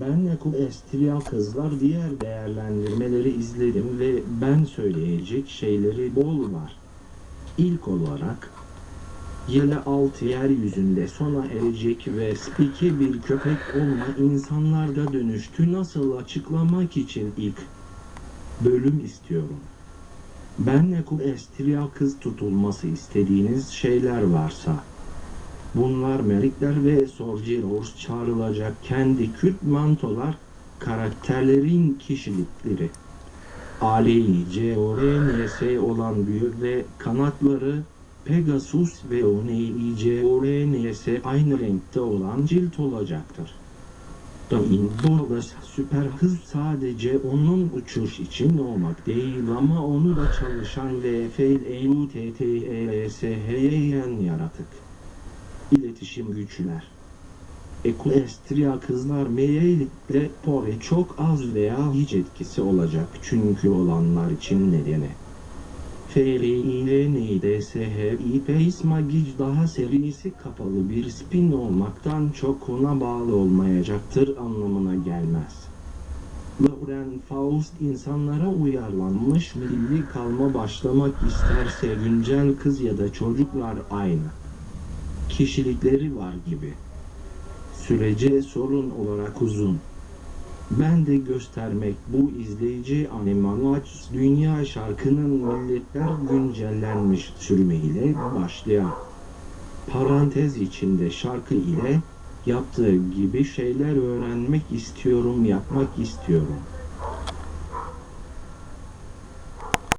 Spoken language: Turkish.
Ben Equestria Kızlar diğer değerlendirmeleri izledim ve ben söyleyecek şeyleri bol var. İlk olarak Yele altı yeryüzünde sona erecek ve spike bir köpek olma insanlarda dönüştü nasıl açıklamak için ilk bölüm istiyorum. Ben Equestria kız tutulması istediğiniz şeyler varsa Bunlar melikler ve sorcerers çağrılacak kendi Kürt mantolar, karakterlerin kişilikleri. ALICORNS olan büyük ve kanatları, Pegasus ve ONICORNS aynı renkte olan cilt olacaktır. Indoors süper hız sadece onun uçuş için olmak değil ama onu da çalışan ve fail EUTTESHYN yaratık iletişim güçler. Equestria kızlar meyillikle pore çok az veya hiç etkisi olacak çünkü olanlar için nedeni. FRINIDSHIP İsmagic daha serisi kapalı bir spin olmaktan çok ona bağlı olmayacaktır anlamına gelmez. Lauren Faust insanlara uyarlanmış milli kalma başlamak isterse güncel kız ya da çocuklar aynı kişilikleri var gibi. Sürece sorun olarak uzun. Ben de göstermek bu izleyici Animanoaç dünya şarkının milletler güncellenmiş sürmeyle başlayan. Parantez içinde şarkı ile yaptığı gibi şeyler öğrenmek istiyorum yapmak istiyorum.